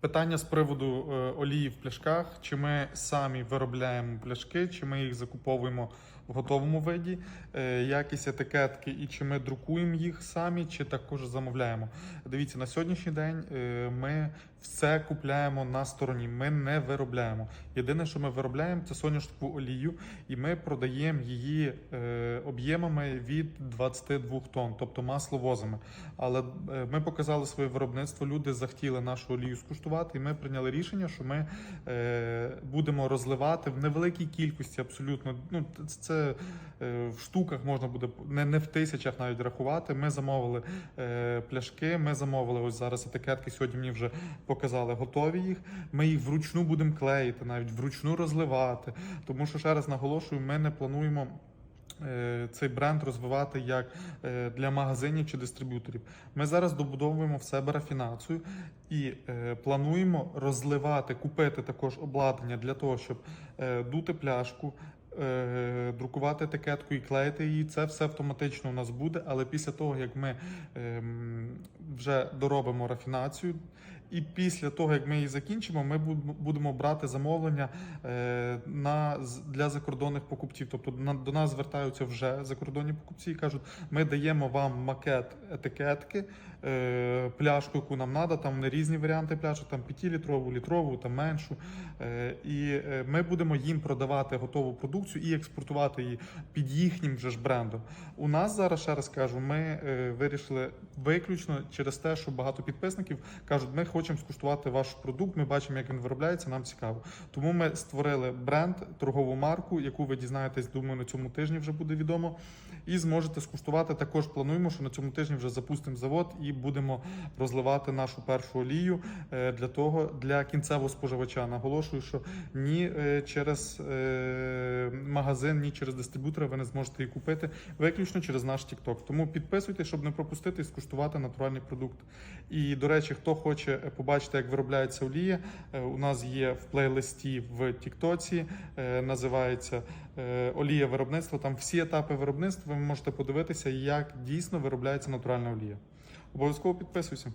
Питання з приводу е, олії в пляшках: чи ми самі виробляємо пляшки, чи ми їх закуповуємо в готовому виді, е, якість етикетки, і чи ми друкуємо їх самі, чи також замовляємо. Дивіться, на сьогоднішній день е, ми все купляємо на стороні. Ми не виробляємо. Єдине, що ми виробляємо, це соняшникову олію, і ми продаємо її об'ємами від 22 тонн, тобто масловозами. Але ми показали своє виробництво. Люди захотіли нашу олію скуштувати, і ми прийняли рішення, що ми е, будемо розливати в невеликій кількості. Абсолютно, ну це е, в штуках можна буде не, не в тисячах навіть рахувати. Ми замовили е, пляшки. Ми замовили ось зараз етикетки. Сьогодні мені вже показали готові їх. Ми їх вручну будемо клеїти, навіть вручну розливати. Тому що ще раз наголошую, ми не плануємо. Е, Цей бренд розвивати як е, для магазинів чи дистриб'юторів. Ми зараз добудовуємо в себе рафінацію і е, плануємо розливати, купити також обладнання для того, щоб дути пляшку, друкувати етикетку і клеїти її. Це все автоматично у нас буде. Але після того, як ми ем, вже доробимо рафінацію, і після того, як ми її закінчимо, ми будемо брати замовлення е, на, для закордонних покупців. Тобто до нас звертаються вже закордонні покупці і кажуть, ми даємо вам макет етикетки, е, пляшку, яку нам треба. Там вони різні варіанти пляшок, там 5-літрову, літрову, там меншу. Е, і е, ми будемо їм продавати готову продукцію і експортувати її під їхнім же ж брендом. У нас зараз ще раз кажу, ми е, вирішили виключно через те, що багато підписників кажуть, ми хочемо скуштувати ваш продукт, ми бачимо, як він виробляється, нам цікаво. Тому ми створили бренд, торгову марку, яку ви дізнаєтесь, думаю, на цьому тижні вже буде відомо. І зможете скуштувати. Також плануємо, що на цьому тижні вже запустимо завод і будемо розливати нашу першу олію е, для того для кінцевого споживача. Наголошую, що ні е, через магазин, ні через дистриб'ютора ви не зможете її купити виключно через наш TikTok. Тому підписуйтесь, щоб не пропустити і скуштувати натуральний продукт. І до речі, хто хоче побачити, як виробляється олія, е, у нас є в плейлисті в Тіктоці, е, називається е, Олія виробництва. Там всі етапи виробництва ви можете подивитися, як дійсно виробляється натуральна олія. Обов'язково підписуйся.